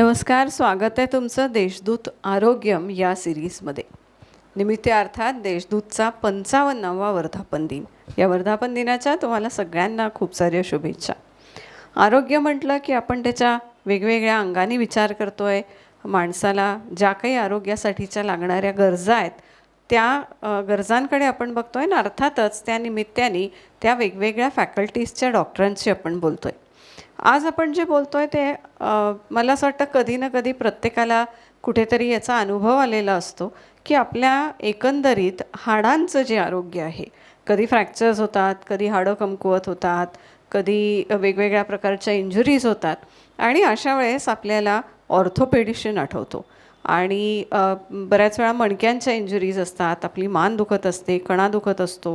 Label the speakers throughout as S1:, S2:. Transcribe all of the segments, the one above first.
S1: नमस्कार स्वागत आहे तुमचं देशदूत आरोग्यम या सिरीजमध्ये. निमित्त अर्थात देशदूतचा पंचावन्नावा वर्धापन दिन. या वर्धापन दिनाच्या तुम्हाला सगळ्यांना खूप साऱ्या शुभेच्छा. आरोग्य म्हटलं की आपण त्याच्या वेगवेगळ्या अंगाने विचार करतो आहे माणसाला ज्या काही आरोग्यासाठीच्या लागणाऱ्या गरजा आहेत त्या गरजांकडे आपण बघतो आहे ना अर्थातच त्या निमित्ताने त्या वेगवेगळ्या फॅकल्टीजच्या डॉक्टरांशी आपण बोलतो आहे आज आपण जे बोलतो आहे ते मला असं वाटतं कधी ना कधी प्रत्येकाला कुठेतरी याचा अनुभव आलेला असतो की आपल्या एकंदरीत हाडांचं जे आरोग्य आहे कधी फ्रॅक्चर्स होतात कधी हाडं कमकुवत होतात कधी वेगवेगळ्या प्रकारच्या इंजुरीज होतात आणि अशा वेळेस आपल्याला ऑर्थोपेडिशन आठवतो. आणि बऱ्याच वेळा मणक्यांच्या इंजुरीज असतात आपली मान दुखत असते कणा दुखत असतो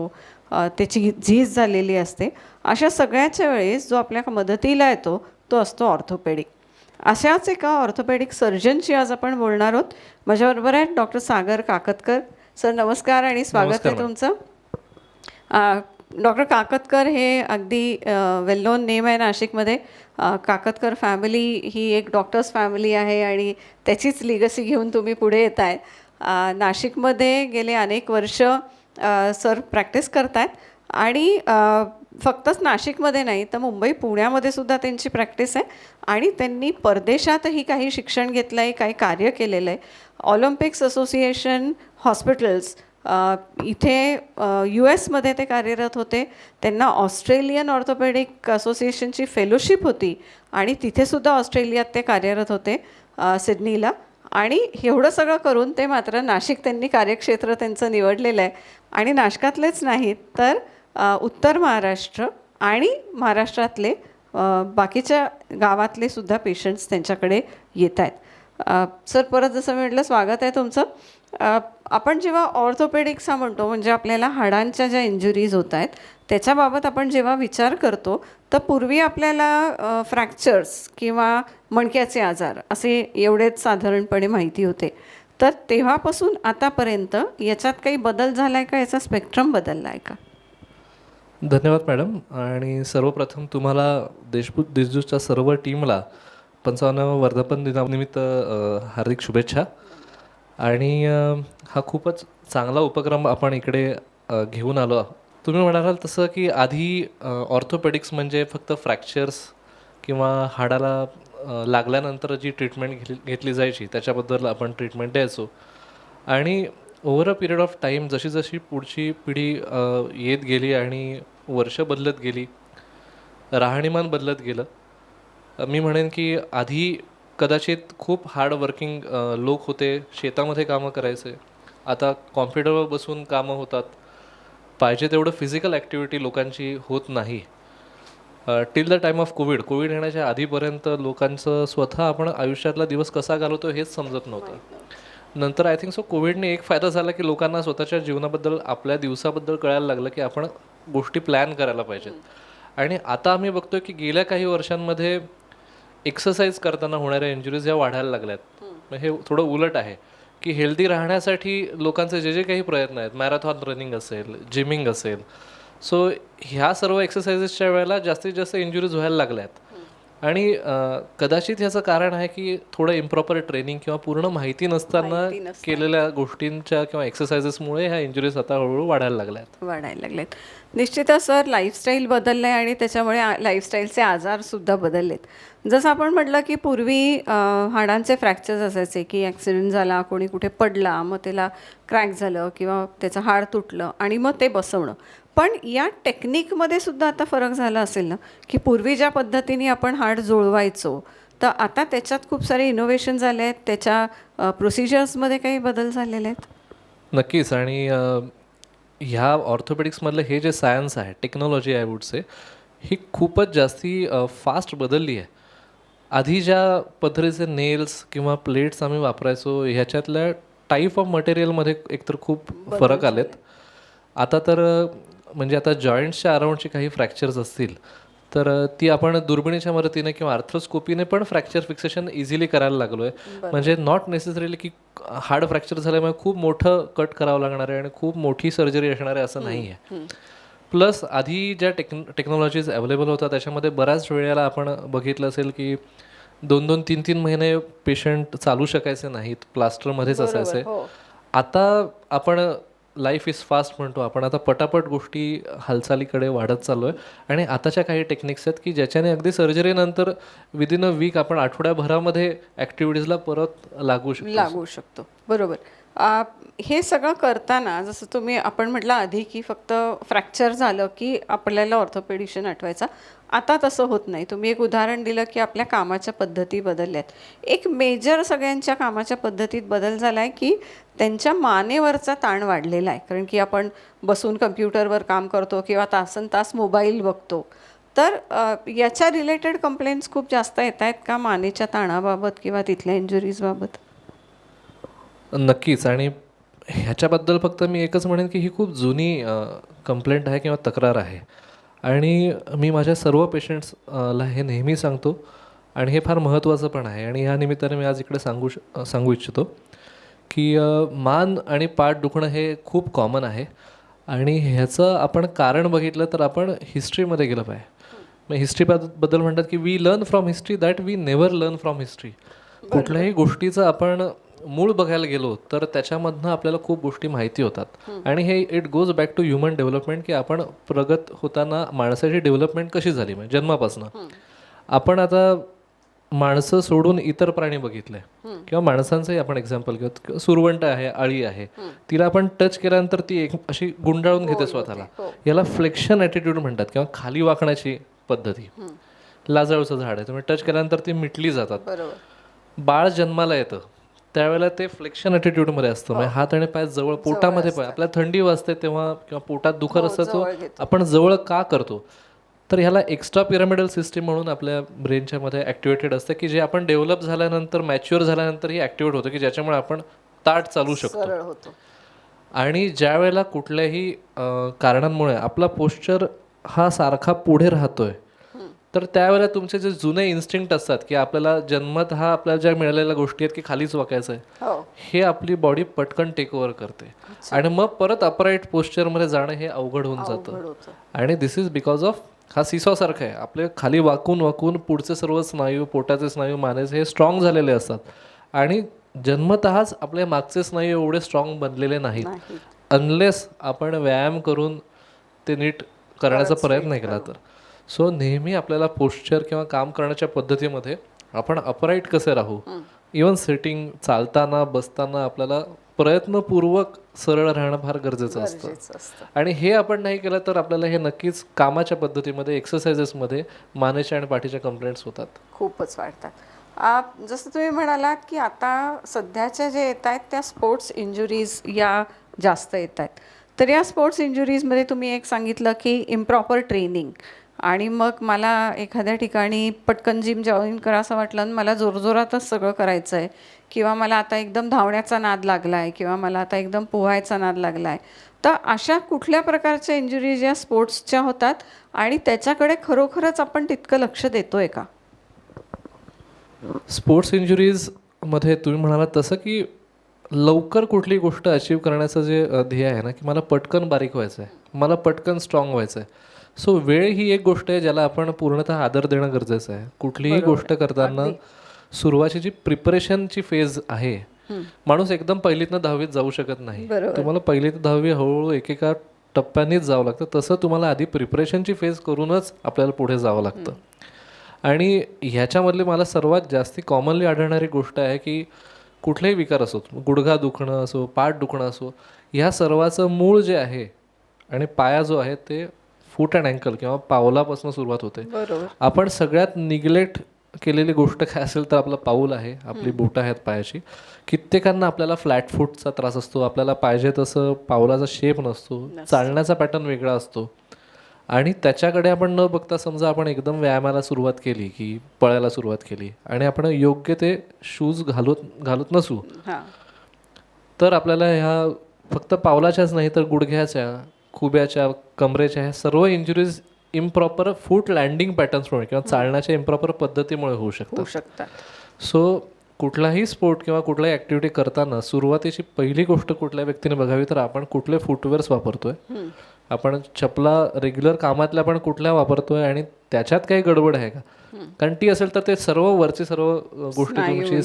S1: त्याची झीज झालेली असते. अशा सगळ्याच्या वेळेस जो आपल्या मदतीला येतो तो असतो ऑर्थोपेडिक. अशाच एका ऑर्थोपेडिक सर्जनशी आज आपण बोलणार आहोत. माझ्याबरोबर आहेत डॉक्टर सागर काकतकर. सर नमस्कार आणि स्वागत आहे तुमचं. डॉक्टर काकतकर हे अगदी वेल नोन नेम आहे नाशिकमध्ये. काकतकर फॅमिली ही एक डॉक्टर्स फॅमिली आहे आणि त्याचीच लिगसी घेऊन तुम्ही पुढे येत आहे नाशिकमध्ये गेले अनेक वर्ष सर प्रॅक्टिस करतायत. आणि फक्तच नाशिकमध्ये नाही तर मुंबई पुण्यामध्ये सुद्धा त्यांची प्रॅक्टिस आहे. आणि त्यांनी परदेशातही काही शिक्षण घेतलं आहे काही कार्य केलेलं आहे. ऑलिम्पिक्स असोसिएशन हॉस्पिटल्स इथे यू एसमध्ये ते कार्यरत होते. त्यांना ऑस्ट्रेलियन ऑर्थोपेडिक असोसिएशनची फेलोशिप होती. आणि तिथेसुद्धा ऑस्ट्रेलियात ते कार्यरत होते सिडनीला. आणि एवढं सगळं करून ते मात्र नाशिक त्यांनी कार्यक्षेत्र त्यांचं निवडलेलं आहे. आणि नाशकातलेच नाहीत तर उत्तर महाराष्ट्र आणि महाराष्ट्रातले बाकीच्या गावातले सुद्धा पेशंट्स त्यांच्याकडे येत आहेत. सर परत जसं मी म्हटलं स्वागत आहे तुमचं. आपण जेव्हा ऑर्थोपेडिक्स हा म्हणतो म्हणजे आपल्याला हाडांच्या ज्या इंजुरीज होत आहेत त्याच्याबाबत आपण जेव्हा विचार करतो तर पूर्वी आपल्याला फ्रॅक्चर्स किंवा मणक्याचे आजार असे एवढेच साधारणपणे माहिती होते. तर तेव्हापासून आतापर्यंत याच्यात काही बदल झाला आहे का? याचा स्पेक्ट्रम बदलला आहे का?
S2: धन्यवाद मॅडम. आणि सर्वप्रथम तुम्हाला देशभूत देशदूतच्या सर्व टीमला पंचावन्नाव्या वर्धापन दिनानिमित्त हार्दिक शुभेच्छा. आणि हा खूपच चांगला उपक्रम आपण इकडे घेऊन आलो तुम्ही म्हणाल तसं की आधी ऑर्थोपेडिक्स म्हणजे फक्त फ्रॅक्चर्स किंवा हाडाला लागल्यानंतर जी ट्रीटमेंट घेतली घेतली जायची त्याच्याबद्दल आपण ट्रीटमेंट द्यायचो आणि over a period of time जशी जशी पुढची पिढी येत गेली आणि वर्ष बदलत गेली राहणीमान बदलत गेलं मी म्हणेन की आधी कदाचित खूप हार्ड वर्किंग लोक होते शेतामध्ये कामं करायचे. आता कॉम्प्युटरवर बसून कामं होतात. पाहिजे तेवढं फिजिकल ॲक्टिव्हिटी लोकांची होत नाही. Till the time of covid covid येण्याच्या आधीपर्यंत लोकांचं स्वतः आपण आयुष्यातला दिवस कसा घालवतो हेच समजत नव्हतं. नंतर आय थिंक सो कोविडने एक फायदा झाला की लोकांना स्वतःच्या जीवनाबद्दल आपल्या दिवसाबद्दल कळायला लागलं की आपण गोष्टी प्लॅन करायला पाहिजेत. आणि आता आम्ही बघतोय की गेल्या काही वर्षांमध्ये एक्सरसाइज करताना होणाऱ्या इंजुरीज या वाढायला लागल्यात. मग हे थोडं उलट आहे की हेल्दी राहण्यासाठी लोकांचे जे जे काही प्रयत्न आहेत मॅरेथॉन रनिंग असेल जिमिंग असेल सो ह्या सर्व एक्सरसाइजेसच्या वेळेला जास्तीत जास्त इंजुरीज व्हायला लागल्यात. आणि कदाचित ह्याचं कारण आहे की थोडं इम्प्रॉपर ट्रेनिंग किंवा पूर्ण माहिती नसताना. केलेल्या गोष्टींच्या किंवा एक्सरसाइजेसमुळे ह्या इंजुरीज आता हळूहळू वाढायला लागल्यात.
S1: वाढायला लागलेत निश्चितच सर लाईफस्टाईल बदललं आहे आणि त्याच्यामुळे लाईफस्टाईलचे आजारसुद्धा बदललेत. जसं आपण म्हटलं की पूर्वी हाडांचे फ्रॅक्चर्स असायचे की ॲक्सिडेंट झाला कोणी कुठे पडला मग त्याला क्रॅक झालं किंवा त्याचं हाड तुटलं आणि मग ते बसवणं. पण या टेक्निकमध्ये सुद्धा आता फरक झाला असेल ना की पूर्वी ज्या पद्धतीने आपण हाड जुळवायचो तर आता त्याच्यात खूप सारे इनोव्हेशन झाले आहेत त्याच्या प्रोसिजर्समध्ये काही बदल झालेले आहेत?
S2: नक्कीच. आणि ह्या ऑर्थोपेडिक्समधलं हे जे सायन्स आहे टेक्नॉलॉजी आय वुड से ही खूपच जास्ती फास्ट बदलली आहे. आधी ज्या पद्धतीचे नेल्स किंवा प्लेट्स आम्ही वापरायचो ह्याच्यातल्या टाईप ऑफ मटेरियलमध्ये एकतर खूप फरक आलेत. आता तर म्हणजे आता जॉईंट्सच्या अराउंडचे काही फ्रॅक्चर्स असतील तर ती आपण दुर्बिणीच्या मदतीने किंवा आर्थ्रोस्कोपीने पण फ्रॅक्चर फिक्सेशन इझिली करायला लागलो आहे म्हणजे नॉट नेसेसरीली की हार्ड फ्रॅक्चर झाल्यामुळे खूप मोठं कट करावं लागणार आहे आणि खूप मोठी सर्जरी असणार आहे असं नाही आहे प्लस आधी ज्या टेक्न टेक्नॉलॉजीज अवेलेबल होत्या त्याच्यामध्ये बऱ्याच वेळेला आपण बघितलं असेल की दोन दोन तीन तीन महिने पेशंट चालू शकायचे नाहीत प्लास्टरमध्येच असायचे.
S1: हो.
S2: आता आपण लाईफ इज फास्ट म्हणतो आपण आता पटापट गोष्टी हालचालीकडे वाढत चाललो आहे आणि आताच्या काही टेक्निक्स आहेत की ज्याच्याने अगदी सर्जरीनंतर विदिन अ वीक आपण आठवड्याभरामध्ये ॲक्टिव्हिटीजला परत लागू शकतो.
S1: लागू शकतो. बरोबर. हे सगळं करताना जसं तुम्ही आपण म्हटलं आधी की फक्त फ्रॅक्चर झालं की आपल्याला ऑर्थोपेडिशन आठवायचा आता तसं होत नाही. तुम्ही एक उदाहरण दिलं की आपल्या कामाच्या पद्धती बदलल्यात. एक मेजर सगळ्यांच्या कामाच्या पद्धतीत बदल झाला आहे की त्यांच्या मानेवरचा ताण वाढलेला आहे. कारण की आपण बसून कम्प्युटरवर काम करतो किंवा तासन तास मोबाईल बघतो. तर याच्या रिलेटेड कंप्लेंट्स खूप जास्त येत आहेत का मानेच्या ताणाबाबत किंवा तिथल्या इंजुरीजबाबत
S2: नक्कीच. आणि ह्याच्याबद्दल फक्त मी एकच म्हणेन की ही खूप जुनी कंप्लेंट आहे किंवा तक्रार आहे. आणि मी माझ्या सर्व पेशंट्सला हे नेहमी सांगतो आणि हे फार महत्त्वाचं पण आहे. आणि ह्या निमित्ताने मी आज इकडे सांगू श सांगू इच्छितो की मान आणि पाठ दुखणं हे खूप कॉमन आहे. आणि ह्याचं आपण कारण बघितलं तर आपण हिस्ट्रीमध्ये गेलं पाहिजे मग हिस्ट्री बद्दल म्हणतात की we learn from history that we never learn from history कुठल्याही गोष्टीचं आपण मूळ बघायला गेलो तर त्याच्यामधनं आपल्याला खूप गोष्टी माहिती होतात. आणि हे it goes back to human development की आपण प्रगत होताना माणसाची डेव्हलपमेंट कशी झाली? म्हणजे जन्मापासून. आपण आता माणसं सोडून इतर प्राणी बघितले. किंवा माणसांचंही आपण एक्झाम्पल घेऊ. किंवा सुरवंट आहे आळी आहे. तिला आपण टच केल्यानंतर ती एक अशी गुंडाळून घेते स्वतःला. याला फ्लेक्शन ॲटिट्यूड म्हणतात किंवा खाली वाकण्याची पद्धती. लाजाळूचं झाड आहे. तुम्ही टच केल्यानंतर ती मिटली जातात. बाळ जन्माला येतं. त्यावेळेला ते फ्लेक्शन ॲटिट्यूडमध्ये असतं. म्हणजे हात आणि पाय जवळ पोटामध्ये पाय आपल्या थंडी वाजते तेव्हा किंवा पोटात दुखत असतं तो
S1: जवळ घेतो.
S2: आपण जवळ का करतो? तर ह्याला एक्स्ट्रा पिरामिडल सिस्टीम म्हणून आपल्या ब्रेनच्या मध्ये ॲक्टिवेटेड असतं की जे आपण डेव्हलप झाल्यानंतर मॅच्युअर झाल्यानंतर ही ॲक्टिवेट होतं की ज्याच्यामुळे आपण ताट चालू शकतो. आणि ज्या वेळेला कुठल्याही कारणांमुळे आपला पोश्चर हा सारखा पुढे राहतोय तर त्यावेळेला तुमचे जे जुने इन्स्टिंक्ट असतात की आपल्याला जन्मत हा आपल्याला ज्या मिळालेल्या गोष्टी आहेत की खालीच वाकायचं आहे
S1: हो.
S2: हे आपली बॉडी पटकन टेक ओव्हर करते. आणि मग परत अपराईट पोस्चरमध्ये जाणं हे अवघड होऊन जातं. आणि दिस इज बिकॉज ऑफ हा सिसॉसारखा आहे. आपले खाली वाकून वाकून पुढचे सर्व स्नायू पोटाचे स्नायू मानेचे हे स्ट्रॉंग झालेले असतात. आणि जन्मतःच आपले मागचे स्नायू एवढे स्ट्रॉंग बनलेले नाहीत.
S1: नाही
S2: अनलेस आपण व्यायाम करून ते नीट करण्याचा प्रयत्न केला तर. सो नेहमी आपल्याला पोश्चर किंवा काम करण्याच्या पद्धतीमध्ये आपण अपराईट कसे राहू? इवन सेटिंग चालताना बसताना आपल्याला प्रयत्नपूर्वक सरळ राहणं फार गरजेचं असतं. आणि हे आपण नाही केलं तर आपल्याला हे नक्कीच कामाच्या पद्धतीमध्ये एक्सरसाइजेसमध्ये मानेच्या आणि पाठीच्या कंप्लेंट्स होतात.
S1: खूपच वाढतात. जसं तुम्ही म्हणालात की आता सध्याच्या जे येत आहेत त्या स्पोर्ट्स इंजुरीज या जास्त येत आहेत. तर या स्पोर्ट्स इंजुरीजमध्ये तुम्ही एक सांगितलं की इम्प्रॉपर ट्रेनिंग आणि मग मला एखाद्या ठिकाणी पटकन जिम जॉईन करा वाटलं आणि मला जोरजोरातच सगळं करायचं आहे किंवा मला आता एकदम धावण्याचा नाद लागला आहे किंवा मला आता एकदम पोहायचा नाद लागला आहे तर अशा कुठल्या प्रकारच्या इंजुरी ज्या स्पोर्ट्सच्या होतात? आणि त्याच्याकडे खरोखरच आपण तितकं लक्ष देतो आहे का
S2: स्पोर्ट्स इंजुरीजमध्ये तुम्ही म्हणालात तसं की लवकर कुठली गोष्ट अचीव करण्याचं जे ध्येय आहे ना की मला पटकन बारीक व्हायचं आहे मला पटकन स्ट्रॉंग व्हायचं आहे सो वेळ ही एक गोष्ट आहे ज्याला आपण पूर्णतः आदर देणं गरजेचं आहे. कुठलीही गोष्ट करताना सुरुवातीची जी प्रिपरेशनची फेज आहे माणूस एकदम पहिलीतनं दहावीत जाऊ शकत नाही. तुम्हाला पहिली ते दहावी हळूहळू एकेका टप्प्यानेच जावं लागतं. तसं तुम्हाला आधी प्रिपरेशनची फेज करूनच आपल्याला पुढे जावं लागतं. आणि ह्याच्यामधली मला सर्वात जास्ती कॉमनली आढळणारी गोष्ट आहे की कुठलेही विकार असोत गुडघा दुखणं असो पाठ दुखणं असो ह्या सर्वाचं मूळ जे आहे आणि पाया जो आहे ते फूट अँड अँकल किंवा पावलापासून सुरुवात होते. आपण सगळ्यात निग्लेक्ट केलेली गोष्ट काय असेल तर आपलं पाऊल आहे आपली बोटं आहेत पायाची. कित्येकांना आपल्याला फ्लॅट फूटचा त्रास असतो आपल्याला पाहिजे तसं पावलाचा शेप नसतो चालण्याचा पॅटर्न वेगळा असतो. आणि त्याच्याकडे आपण न बघता समजा आपण एकदम व्यायामाला सुरुवात केली की पळायला सुरुवात केली आणि आपण योग्य ते शूज घालत घालत नसू तर आपल्याला ह्या फक्त पावलाच्याच नाही तर गुडघ्याच्या खुब्याच्या कमरेच्या ह्या सर्व इंजुरीज इम्प्रॉपर फूट लँडिंग पॅटर्न्समुळे किंवा चालण्याच्या इम्प्रॉपर पद्धतीमुळे होऊ शकतात.
S1: होऊ शकतात.
S2: सो कुठलाही स्पोर्ट किंवा कुठलाही ॲक्टिव्हिटी करताना सुरुवातीची पहिली गोष्ट कुठल्या व्यक्तीने बघावी तर आपण कुठले फुटवेअर्स वापरतोय. आपण चपला रेग्युलर कामातल्या आपण कुठल्या वापरतोय आणि त्याच्यात काही गडबड आहे का? कारण ती असेल तर ते सर्व वरचे सर्व गोष्टी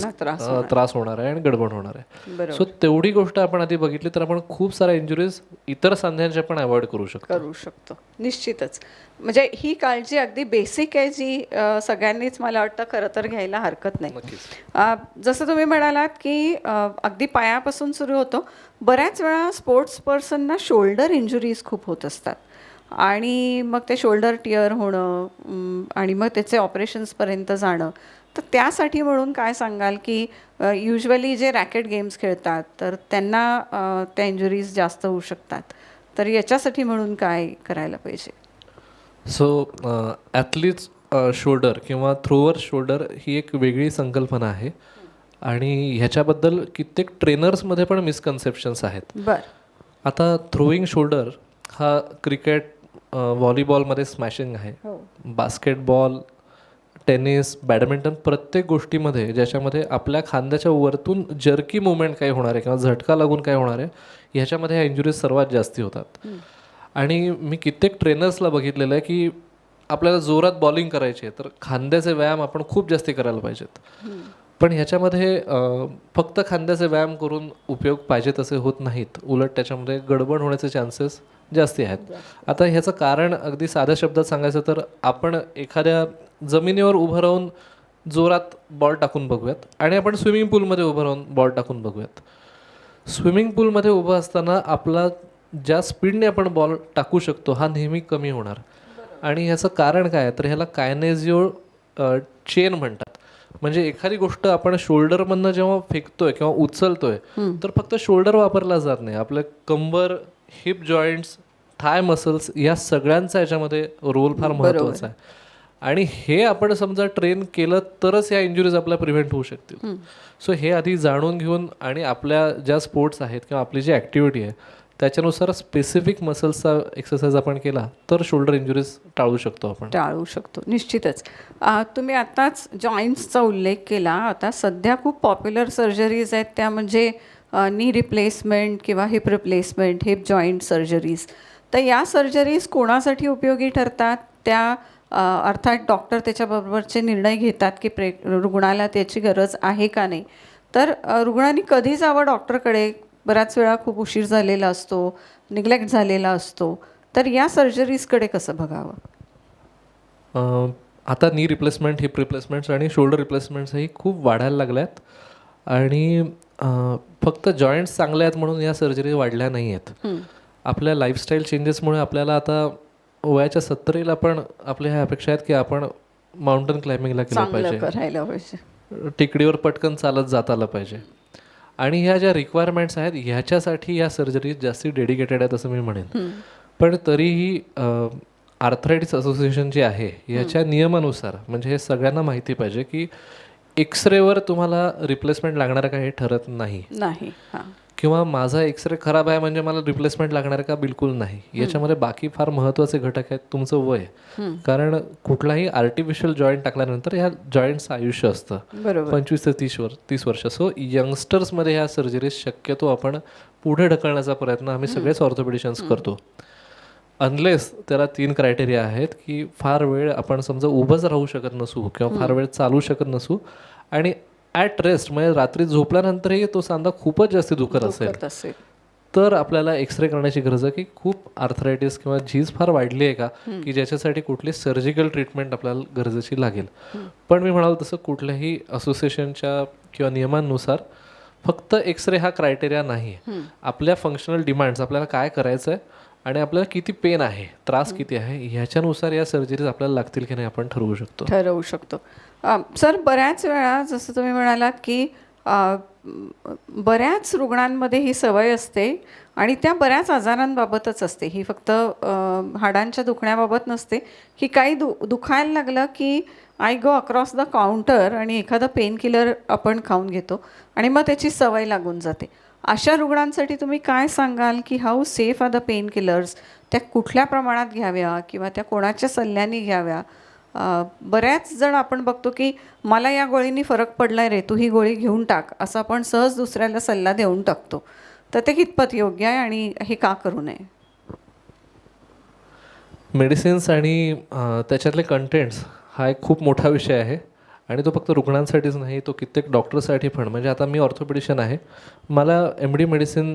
S1: त्रास
S2: होणार. आहे आणि गडबड होणार आहे. सो तेवढी गोष्ट आपण आधी बघितली तर आपण खूप साऱ्या इंजुरीज इतर सांध्यांच्या पण अवॉइड करू शकतो.
S1: करू शकतो. निश्चितच. म्हणजे ही काळजी अगदी बेसिक आहे जी सगळ्यांनीच मला वाटतं खरं तर घ्यायला हरकत नाही. जसं तुम्ही म्हणालात की अगदी पायापासून सुरू होतो. बऱ्याच वेळा स्पोर्ट्स पर्सनना शोल्डर इंजुरीज खूप होत असतात. आणि मग ते शोल्डर टिअर होणं आणि मग त्याचे ऑपरेशन्सपर्यंत जाणं. तर त्यासाठी म्हणून काय सांगाल की युजली जे रॅकेट गेम्स खेळतात तर त्यांना त्या इंजुरीज जास्त होऊ शकतात. तर याच्यासाठी म्हणून काय करायला पाहिजे?
S2: सो ॲथलीट्स शोल्डर किंवा थ्रोवर शोल्डर ही एक वेगळी संकल्पना आहे. आणि ह्याच्याबद्दल कित्येक ट्रेनर्समध्ये पण मिसकन्सेप्शन्स आहेत.
S1: बर.
S2: आता थ्रोईंग शोल्डर हा क्रिकेट व्हॉलीबॉलमध्ये स्मॅशिंग आहे.
S1: हो.
S2: बास्केटबॉल टेनिस बॅडमिंटन प्रत्येक गोष्टीमध्ये ज्याच्यामध्ये आपल्या खांद्याच्या वरतून जर्की मुवमेंट काही होणार आहे किंवा झटका लागून काय होणार आहे ह्याच्यामध्ये ह्या इंजुरीज सर्वात जास्ती होतात. आणि मी कित्येक ट्रेनर्सला बघितलेलं आहे की आपल्याला जोरात बॉलिंग करायची आहे तर खांद्याचे व्यायाम आपण खूप जास्ती करायला पाहिजेत. पण ह्याच्यामध्ये फक्त खांद्याचे व्यायाम करून उपयोग पाहिजे तसे होत नाहीत. उलट त्याच्यामध्ये गडबड होण्याचे चान्सेस जास्ती आहेत. आता ह्याचं कारण अगदी साध्या शब्दात सांगायचं तर आपण एखाद्या जमिनीवर उभं राहून जोरात बॉल टाकून बघूयात आणि आपण स्विमिंग पूलमध्ये उभं राहून बॉल टाकून बघूयात. स्विमिंग पूलमध्ये उभं असताना आपला ज्या स्पीडने आपण बॉल टाकू शकतो हा नेहमी कमी होणार. आणि ह्याचं कारण काय आहे? तर ह्याला कायनेझिओ चेन म्हणतात. म्हणजे एखादी गोष्ट आपण शोल्डरमधनं जेव्हा फेकतोय किंवा उचलतोय तर फक्त शोल्डर वापरला जात नाही. आपलं कंबर हिप जॉईंट्स थाय मसल्स या सगळ्यांचा याच्यामध्ये रोल फार महत्त्वाचा आहे. आणि हे आपण समजा ट्रेन केलं तरच या इंजुरीज आपल्या प्रिव्हेंट होऊ शकतील. सो हे आधी जाणून घेऊन आणि आपल्या ज्या स्पोर्ट्स आहेत किंवा आपली जी ॲक्टिव्हिटी आहे त्याच्यानुसार स्पेसिफिक मसल्सचा एक्सरसाइज आपण केला तर शोल्डर इंजुरीज टाळू शकतो आपण.
S1: टाळू शकतो निश्चितच. तुम्ही आत्ताच जॉईंट्सचा उल्लेख केला. आता सध्या खूप पॉप्युलर सर्जरीज आहेत त्या म्हणजे नी रिप्लेसमेंट किंवा hip replacement hip joint surgeries तर या सर्जरीज कोणासाठी उपयोगी ठरतात? त्या अर्थात डॉक्टर त्याच्याबरोबरचे निर्णय घेतात की प्रे रुग्णाला त्याची गरज आहे का नाही? तर रुग्णांनी कधी जावं डॉक्टरकडे बऱ्याच वेळा खूप उशीर झालेला असतो निग्लेक्ट झालेला असतो. तर या सर्जरीजकडे कसं बघावं?
S2: अं, आता नी रिप्लेसमेंट हिप रिप्लेसमेंट्स आणि शोल्डर रिप्लेसमेंट्स ही खूप वाढायला लागल्यात. आणि फक्त जॉईंट्स चांगले आहेत म्हणून या सर्जरी वाढल्या नाही आहेत आपल्या लाईफस्टाईल चेंजेसमुळे आपल्याला आता वयाच्या सत्तरीला पण आपल्या ह्या अपेक्षा आहेत की आपण माउंटन क्लाइम्बिंगला केलं पाहिजे. टेकडीवर पटकन चालत जाता आलं पाहिजे. आणि ह्या ज्या रिक्वायरमेंट्स आहेत ह्याच्यासाठी या सर्जरी जास्ती डेडिकेटेड आहेत असं मी म्हणेन. पण तरीही आर्थरायटिस असोसिएशन जे आहे याच्या नियमानुसार म्हणजे हे सगळ्यांना माहिती पाहिजे की एक्सरेवर तुम्हाला रिप्लेसमेंट लागणार का हे ठरत नाही.
S1: नाही
S2: किंवा माझा एक्सरे खराब आहे म्हणजे मला रिप्लेसमेंट लागणार का? बिलकुल नाही. याच्यामध्ये बाकी फार महत्त्वाचे घटक आहेत तुमचं वय. कारण कुठलाही आर्टिफिशियल जॉईंट टाकल्यानंतर ह्या जॉईंटचं आयुष्य असतं. पंचवीस ते तीस वर्ष तीस वर्ष. सो यंगस्टर्समध्ये ह्या सर्जरीज शक्यतो आपण पुढे ढकलण्याचा प्रयत्न आम्ही सगळेच ऑर्थोपेडिशियन्स करतो. अनलेस त्याला तीन क्रायटेरिया आहेत की फार वेळ आपण समजा उभंच राहू शकत नसू किंवा फार वेळ चालू शकत नसू आणि ॲट रेस्ट म्हणजे रात्री झोपल्यानंतरही तो सांधा खूपच जास्त दुखत असेल. तर आपल्याला एक्सरे करण्याची गरज आहे की खूप आर्थरायटिस किंवा झीज फार वाढली आहे का की ज्याच्यासाठी कुठली सर्जिकल ट्रीटमेंट आपल्याला गरजेची लागेल. पण मी म्हणाल तसं कुठल्याही असोसिएशनच्या किंवा नियमांनुसार फक्त एक्सरे हा क्रायटेरिया नाही आपल्या फंक्शनल डिमांड्स आपल्याला काय करायचं आहे आणि आपल्याला किती पेन आहे त्रास किती आहे ह्याच्यानुसार या सर्जरीज आपल्याला लागतील की नाही आपण ठरवू शकतो.
S1: ठरवू शकतो. सर बऱ्याच वेळा जसं तुम्ही म्हणालात की बऱ्याच रुग्णांमध्ये ही सवय असते आणि त्या बऱ्याच आजारांबाबतच असते. ही फक्त हाडांच्या दुखण्याबाबत नसते. की काही दु दुखायला लागलं की I go across the counter आणि एखादं पेन किलर आपण खाऊन घेतो आणि मग त्याची सवय लागून जाते. अशा रुग्णांसाठी तुम्ही काय सांगाल की how safe are the pain killers त्या कुठल्या प्रमाणात घ्याव्या किंवा त्या कोणाच्या सल्ल्याने घ्याव्या? बऱ्याच जण आपण बघतो की मला या गोळीनी फरक पडला रे तू ही गोळी घेऊन टाक असं आपण सहज दुसऱ्याला सल्ला देऊन टाकतो. तर ते कितपत योग्य आहे आणि हे का करू नये?
S2: मेडिसिन्स आणि त्याच्यातले कंटेंट्स हा एक खूप मोठा विषय आहे. आणि तो फक्त रुग्णांसाठीच नाही तो कित्येक डॉक्टरसाठी पण. म्हणजे आता मी ऑर्थोपेडिशियन आहे. मला एम डी मेडिसिन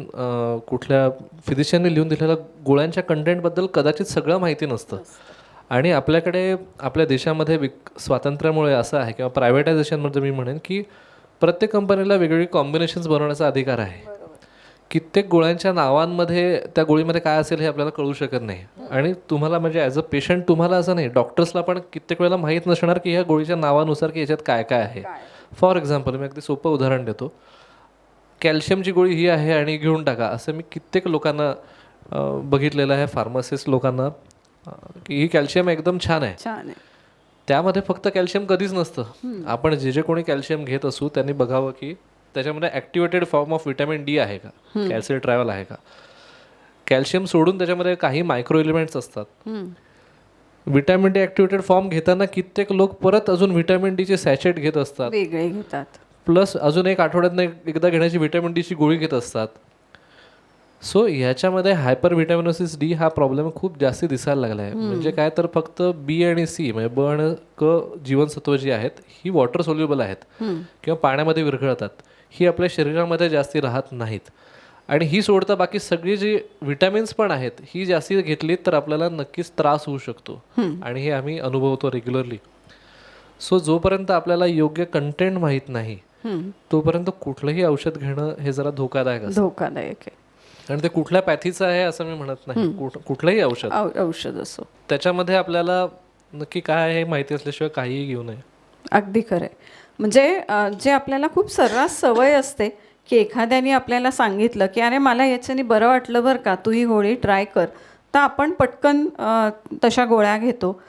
S2: कुठल्या फिजिशियनने लिहून दिलेल्या गोळ्यांच्या कंटेंटबद्दल कदाचित सगळं माहिती नसतं. आणि आपल्याकडे आपल्या देशामध्ये विक स्वातंत्र्यामुळे असं आहे किंवा प्रायव्हेटायझेशनमध्ये मी म्हणेन की प्रत्येक कंपनीला वेगवेगळी कॉम्बिनेशन्स बनवण्याचा अधिकार आहे. कित्येक गोळ्यांच्या नावांमध्ये त्या गोळीमध्ये काय असेल हे आपल्याला कळू शकत नाही. आणि तुम्हाला म्हणजे ॲज अ पेशंट तुम्हाला असं नाही डॉक्टर्सला पण कित्येक वेळेला माहीत नसणार की ह्या गोळीच्या नावानुसार की याच्यात काय काय आहे. फॉर एक्झाम्पल मी अगदी सोपं उदाहरण देतो. कॅल्शियमची गोळी ही आहे आणि घेऊन टाका असं मी कित्येक लोकांना बघितलेलं आहे फार्मासिस्ट लोकांना की ही कॅल्शियम एकदम छान आहे. त्यामध्ये फक्त कॅल्शियम कधीच नसतं. आपण जे जे कोणी कॅल्शियम घेत असू त्यांनी बघावं की त्याच्यामध्ये activated form of vitamin D आहे का? कॅल्शियम ट्रॅव्हल आहे का? कॅल्शियम सोडून त्याच्यामध्ये काही मायक्रो एलिमेंट्स असतात. विटॅमिन डी ॲक्टिवेटेड फॉर्म घेताना कित्येक लोक परत अजून विटॅमिन डीचे सॅचेट घेत असतात.
S1: वेगळे घेतात.
S2: प्लस अजून एक आठवड्यातनं एक- एकदा घेण्याची विटॅमिन डीची गोळी घेत असतात. सो ह्याच्यामध्ये हायपर विटॅमिनोसिस डी हा प्रॉब्लेम खूप जास्ती दिसायला लागला आहे म्हणजे काय तर फक्त बी आणि सी म्हणजे ब आणि क जीवनसत्व जी आहेत ही वॉटर सोल्युबल आहेत. किंवा पाण्यामध्ये विरघळतात. ही आपल्या शरीरामध्ये जास्ती राहत नाहीत. आणि ही सोडता बाकी सगळी जी विटॅमिन्स पण आहेत ही जास्ती घेतली तर आपल्याला नक्कीच त्रास होऊ शकतो. आणि हे आम्ही अनुभवतो रेग्युलरली. सो जोपर्यंत आपल्याला योग्य कंटेंट माहीत नाही. तोपर्यंत कुठलंही औषध घेणं हे जरा धोकादायक
S1: धोकादायक आहे.
S2: आणि ते कुठल्या पॅथीचं आहे असं मी म्हणत नाही. कुठ- कुठलंही औषध.
S1: औषध असो.
S2: त्याच्यामध्ये आपल्याला नक्की काय आहे हे माहिती असल्याशिवाय काहीही घेऊ नये.
S1: अगदी खरं आहे. म्हणजे जे आपल्याला खूप सर्रास सवय असते की एखाद्याने आपल्याला सांगितलं की अरे मला याच्याने बरं वाटलं बरं का तू ही गोळी ट्राय कर. तर आपण पटकन तशा गोळ्या घेतो.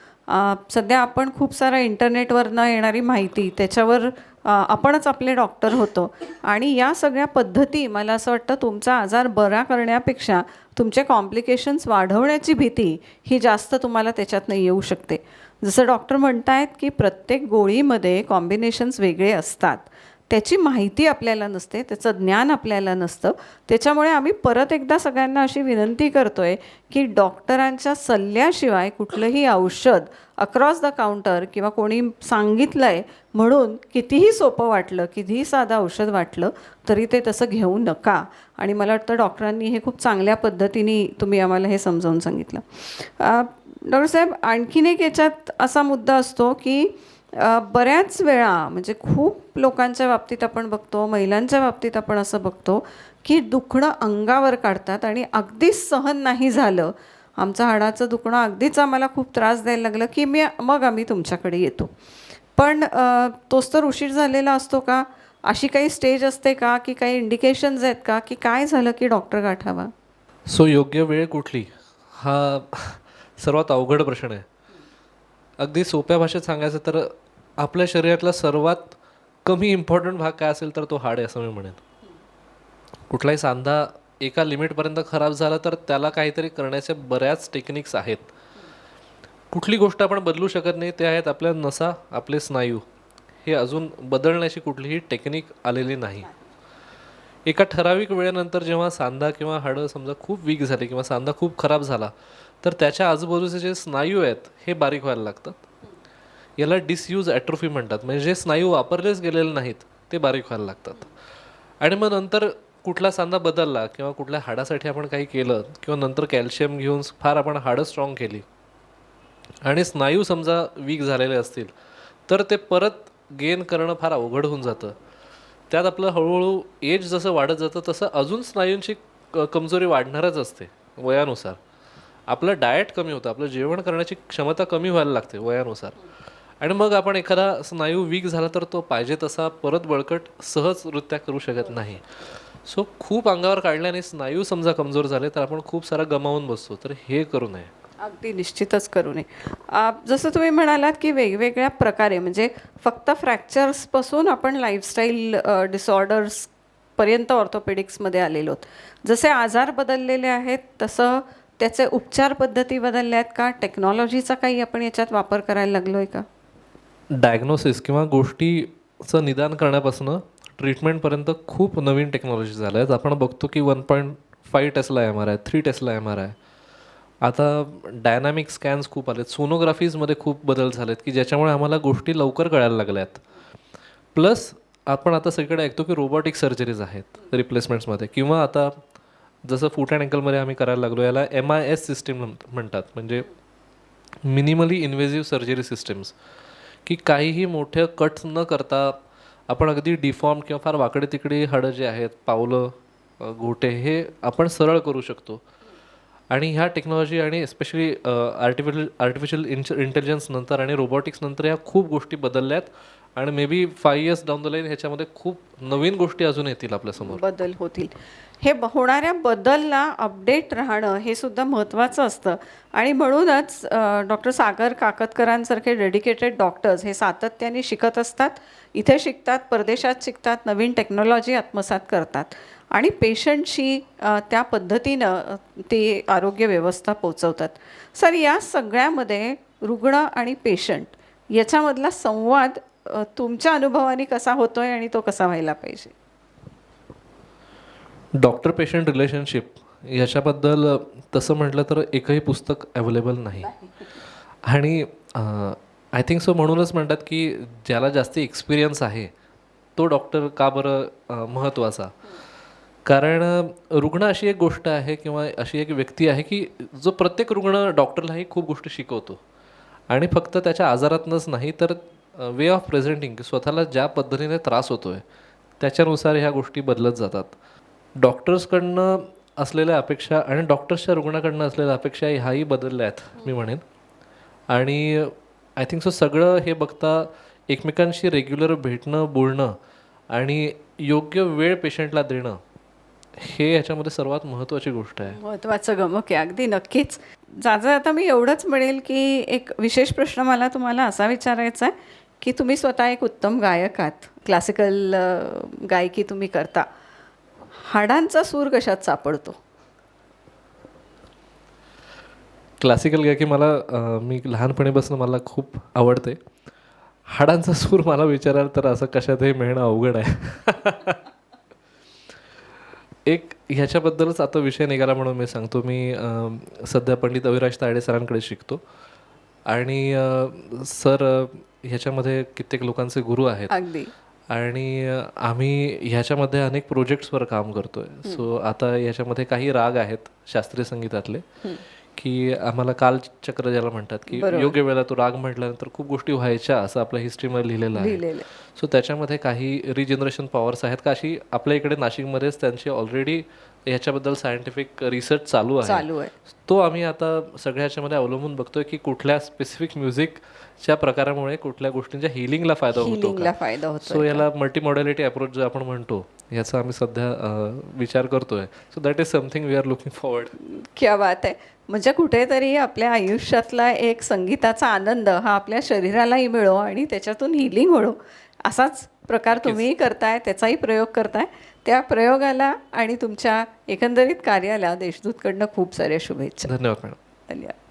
S1: सध्या आपण खूप सारा इंटरनेटवरनं येणारी माहिती त्याच्यावर आपणच आपले डॉक्टर होतो. आणि या सगळ्या पद्धती मला असं वाटतं तुमचा आजार बरा करण्यापेक्षा तुमचे कॉम्प्लिकेशन्स वाढवण्याची भीती ही जास्त तुम्हाला त्याच्यातनं येऊ शकते. जसं डॉक्टर म्हणतायत की प्रत्येक गोळीमध्ये कॉम्बिनेशन्स वेगळे असतात. त्याची माहिती आपल्याला नसते त्याचं ज्ञान आपल्याला नसतं. त्याच्यामुळे आम्ही परत एकदा सगळ्यांना अशी विनंती करतो आहे की डॉक्टरांच्या सल्ल्याशिवाय कुठलंही औषध अक्रॉस द काउंटर किंवा कोणी सांगितलं आहे म्हणून कितीही सोपं वाटलं कितीही साधं औषध वाटलं तरी ते तसं घेऊ नका. आणि मला वाटतं डॉक्टरांनी हे खूप चांगल्या पद्धतीने तुम्ही आम्हाला हे समजावून सांगितलं. डॉक्टर साहेब आणखीन एक याच्यात असा मुद्दा असतो की बऱ्याच वेळा म्हणजे खूप लोकांच्या बाबतीत आपण बघतो महिलांच्या बाबतीत आपण असं बघतो की दुखणं अंगावर काढतात आणि अगदीच सहन नाही झालं. आमचं हाडाचं दुखणं अगदीच आम्हाला खूप त्रास द्यायला लागलं की मी मग आम्ही तुमच्याकडे येतो. पण तोच तर उशीर झालेला असतो का? अशी काही स्टेज असते का? की काही इंडिकेशन्स आहेत का? की काय झालं की डॉक्टर गाठावा?
S2: सो योग्य वेळ कुठली? हा सर्वात अवघड प्रश्न आहे. अगदी सोप्या भाषेत सांगायचं तर आपल्या शरीरातला सर्वात कमी इम्पॉर्टंट भाग काय असेल तर तो हाड आहे असं मी म्हणेन. कुठलाही सांधा एका लिमिटपर्यंत खराब झाला तर त्याला काहीतरी करण्याच्या बऱ्याच टेक्निक्स आहेत. कुठली गोष्ट आपण बदलू शकत नाही ते आहेत आपल्या नसा आपले स्नायू. हे अजून बदलण्याची कुठलीही टेक्निक आलेली नाही. एका ठराविक वेळेनंतर जेव्हा सांधा किंवा हाडं समजा खूप वीक झाले किंवा सांधा खूप खराब झाला तर त्याच्या आजूबाजूचे जे स्नायू आहेत हे बारीक व्हायला लागतात. याला डिसयूज ॲट्रोफी म्हणतात. म्हणजे जे स्नायू वापरलेच गेलेले नाहीत ते बारीक व्हायला लागतात. आणि मग नंतर कुठला सांधा बदलला किंवा कुठल्या हाडासाठी आपण काही केलं किंवा नंतर कॅल्शियम घेऊन फार आपण हाडं स्ट्रॉंग केली आणि स्नायू समजा वीक झालेले असतील तर ते परत गेन करणं फार अवघड होऊन जातं. त्यात आपलं हळूहळू एज जसं वाढत जातं तसं अजून स्नायूंची क कमजोरी वाढणारच असते वयानुसार. आपलं डाएट कमी होतं आपलं जेवण करण्याची क्षमता कमी व्हायला लागते वयानुसार. आणि मग आपण एखादा स्नायू वीक झाला तर तो पाहिजे तसा परत बळकट सहजरित्या करू शकत नाही. सो खूप अंगावर काढल्याने स्नायू समजा कमजोर झाले तर आपण खूप सारा गमावून बसतो. तर हे करू नये.
S1: अगदी निश्चितच करू नये. आ, जसं तुम्ही म्हणालात की वेगवेगळ्या प्रकारे म्हणजे फक्त फ्रॅक्चर्सपासून आपण लाईफस्टाईल डिसऑर्डर्सपर्यंत ऑर्थोपेडिक्समध्ये आलेलो आहोत. जसे आजार बदललेले आहेत तसं त्याचे उपचार पद्धती बदलल्या आहेत का? टेक्नॉलॉजीचा काही आपण याच्यात वापर करायला लागलो आहे का?
S2: डायग्नोसिस किंवा गोष्टीचं निदान करण्यापासून ट्रीटमेंटपर्यंत खूप नवीन टेक्नॉलॉजी झाल्या आहेत. आपण बघतो की one point five tesla M R I three tesla M R I आता डायनामिक स्कॅन्स खूप आलेत. सोनोग्राफीजमध्ये खूप बदल झालेत की ज्याच्यामुळे आम्हाला गोष्टी लवकर कळायला लागल्यात. प्लस आपण आता सगळीकडे ऐकतो की रोबोटिक सर्जरीज आहेत रिप्लेसमेंट्समध्ये किंवा आता जसं फूट अँड अँकलमध्ये आम्ही करायला लागलो याला एम आय एस सिस्टीम म्हणतात. म्हणजे मिनिमली इन्व्हेझिव्ह सर्जरी सिस्टीम्स की काहीही मोठे कट्स न करता आपण अगदी डिफॉर्म किंवा फार वाकडे तिकडे हाडं जे आहेत पावलं घोटे हे आपण सरळ करू शकतो. आणि ह्या टेक्नॉलॉजी आणि specially artificial artificial inch intelligence नंतर आणि रोबोटिक्स नंतर ह्या खूप गोष्टी बदलल्यात. आणि maybe five years down the line ह्याच्यामध्ये खूप नवीन गोष्टी अजून येतील आपल्यासमोर.
S1: बदल होतील. हे ब- होणाऱ्या बदलला अपडेट राहणं हे सुद्धा महत्त्वाचं असतं. आणि म्हणूनच डॉक्टर सागर काकतकरांसारखे डेडिकेटेड डॉक्टर्स हे सातत्याने शिकत असतात. इथे शिकतात परदेशात शिकतात नवीन टेक्नॉलॉजी आत्मसात करतात. आणि पेशंटशी त्या पद्धतीनं अ, ते आरोग्य व्यवस्था पोचवतात सर या सगळ्यामध्ये रुग्ण आणि पेशंट याच्यामधला संवाद तुमच्या अनुभवाने कसा होतोय आणि तो कसा व्हायला पाहिजे?
S2: डॉक्टर पेशंट रिलेशनशिप याच्याबद्दल तसं म्हटलं तर एकही पुस्तक अवेलेबल नाही. आणि आय थिंक सो म्हणूनच म्हणतात की ज्याला जास्ती एक्सपिरियन्स आहे तो डॉक्टर का बरं महत्त्वाचा कारण रुग्ण अशी एक गोष्ट आहे किंवा अशी एक व्यक्ती आहे की जो प्रत्येक रुग्ण डॉक्टरलाही खूप गोष्टी शिकवतो. आणि फक्त त्याच्या आजारातनंच नाही तर वे ऑफ प्रेझेंटिंग स्वतःला ज्या पद्धतीने त्रास होतो आहे त्याच्यानुसार ह्या गोष्टी बदलत जातात. डॉक्टर्सकडनं असलेल्या अपेक्षा आणि डॉक्टर्सच्या रुग्णाकडनं असलेल्या अपेक्षा ह्याही बदलल्या आहेत मी म्हणेन. आणि आय थिंक सो सगळं हे बघता एकमेकांशी रेग्युलर भेटणं बोलणं आणि योग्य वेळ पेशंटला देणं हे याच्यामध्ये सर्वात महत्त्वाची गोष्ट आहे.
S1: महत्त्वाचं गमक आहे अगदी नक्कीच. जाजा आता मी एवढंच म्हणेल की एक विशेष प्रश्न मला तुम्हाला असा विचारायचा आहे की तुम्ही स्वतः एक उत्तम गायक आहात. क्लासिकल गायकी तुम्ही करता. हाडांचा सूर कशात सापडतो?
S2: क्लासिकल गायकी मला मी लहानपणीपासून मला खूप आवडते. हाडांचा सूर मला विचाराल तर असं कशातही मिळणं अवघड आहे. एक ह्याच्याबद्दलच आता विषय निघाला म्हणून मी सांगतो. मी सध्या पंडित अविराज तायडे सरांकडे शिकतो. आणि सर ह्याच्यामध्ये कित्येक लोकांचे गुरु आहेत.
S1: अगदी.
S2: आणि आम्ही ह्याच्यामध्ये अनेक प्रोजेक्ट्सवर काम करतोय. सो आता याच्यामध्ये काही राग आहेत शास्त्रीय संगीतातले की आम्हाला कालचक्र ज्याला म्हणतात की योग्य वेळेला तो राग म्हटल्यानंतर खूप गोष्टी व्हायच्या असं आपल्या हिस्ट्रीमध्ये लिहिलेलं आहे. सो त्याच्यामध्ये काही रिजनरेशन पॉवर्स आहेत का अशी आपल्या इकडे नाशिकमध्येच त्यांची ऑलरेडी ह्याच्याबद्दल सायंटिफिक रिसर्च चालू आहे.
S1: चालू आहे.
S2: तो आम्ही आता सगळ्या ह्याच्यामध्ये अवलंबून बघतोय की कुठल्या स्पेसिफिक म्युझिकच्या प्रकारामुळे कुठल्या गोष्टींच्या हिलिंगला फायदा होतो का?
S1: फायदा होतो
S2: सो याला मल्टी मॉडॅलिटी अप्रोच जो आपण म्हणतो याचा आम्ही सध्या अ, विचार करतोय. So that is something we are looking forward
S1: क्या बात आहे. म्हणजे कुठेतरी आपल्या आयुष्यातला एक संगीताचा आनंद हा आपल्या शरीरालाही मिळो आणि त्याच्यातून हिलिंग होणो. असाच प्रकार तुम्हीही करताय त्याचाही प्रयोग करताय. त्या प्रयोगाला आणि तुमच्या एकंदरीत कार्याला देशदूतकडनं खूप साऱ्या शुभेच्छा.
S2: धन्यवाद मॅडम.
S1: धन्यवाद.